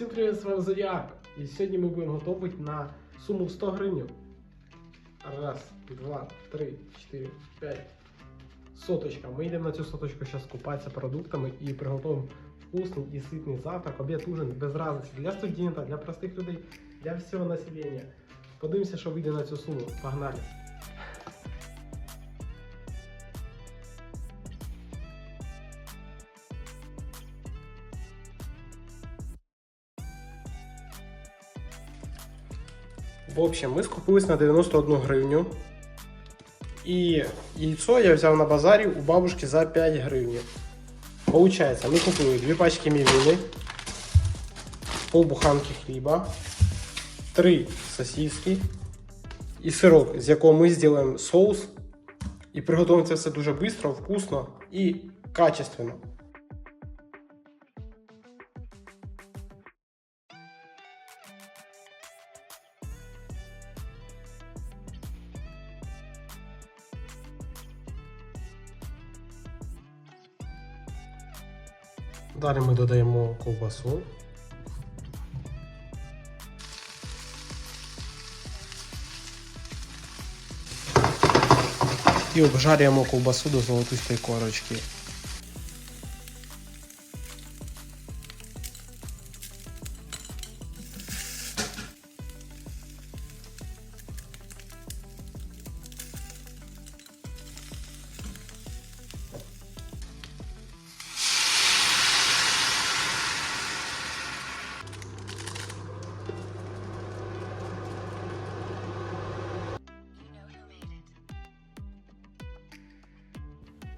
Всім привіт, з вами Зодіак. І сьогодні ми будемо готувати на суму в 100 гривень. Раз, два, три, чотири, п'ять. Соточка. Ми йдемо на цю соточку зараз купатися продуктами і приготуємо вкусний і ситний завтрак, обід, ужин без разниці для студента, для простих людей, для всього населення. Подивимося, що вийде на цю суму. Погнали! В общем, ми скупились на 91 гривню. І яйцо я взяв на базарі у бабушки за 5 гривень. Получається, ми купили дві пачки мівіни, полбуханки хліба, три сосиски і сирок, з якого ми зробимо соус. І приготуємо це все дуже швидко, вкусно і качественно. Далі ми додаємо ковбасу. І обжарюємо ковбасу до золотистої корочки.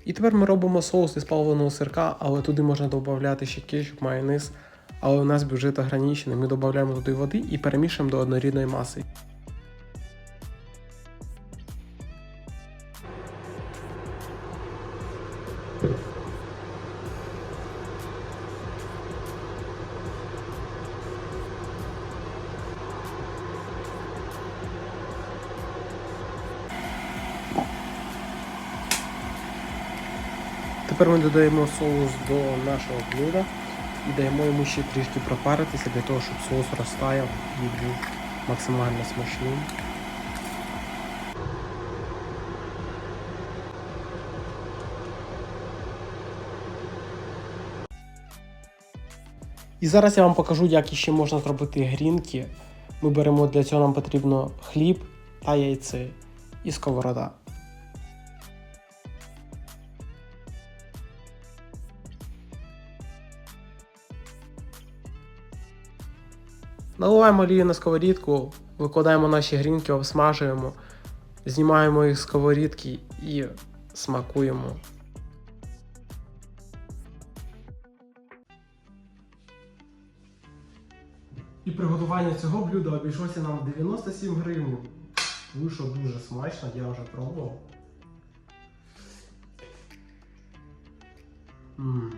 І тепер ми робимо соус із плавленого сирка, але туди можна додати ще кетчуп, майонез. Але у нас бюджет ограничений. Ми додаємо туди води і перемішуємо до однорідної маси. Тепер ми додаємо соус до нашого блюда і даємо йому ще трішки пропаритися для того, щоб соус розтаяв і був максимально смачним. І зараз я вам покажу, як іще можна зробити грінки. Ми беремо для цього нам потрібно хліб та яйце і сковорода. Наливаємо олію на сковорідку, викладаємо наші грінки, обсмажуємо, знімаємо їх з сковорідки і смакуємо. І приготування цього блюда обійшлося нам 97 гривень. Вийшло дуже смачно, я вже пробував. Ммм.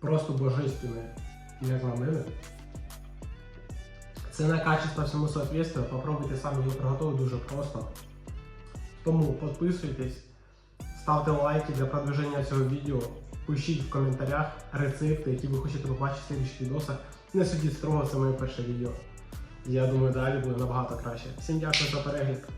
Просто божественне, як на мене. Цена качество всьому соответствує. Попробуйте самі його приготувати дуже просто. Тому підписуйтесь, ставте лайки для продвиження цього відео. Пишіть в коментарях рецепти, які ви хочете побачити в слідчих відосах. Не судіть строго, це моє перше відео. Я думаю, далі буде набагато краще. Всім дякую за перегляд.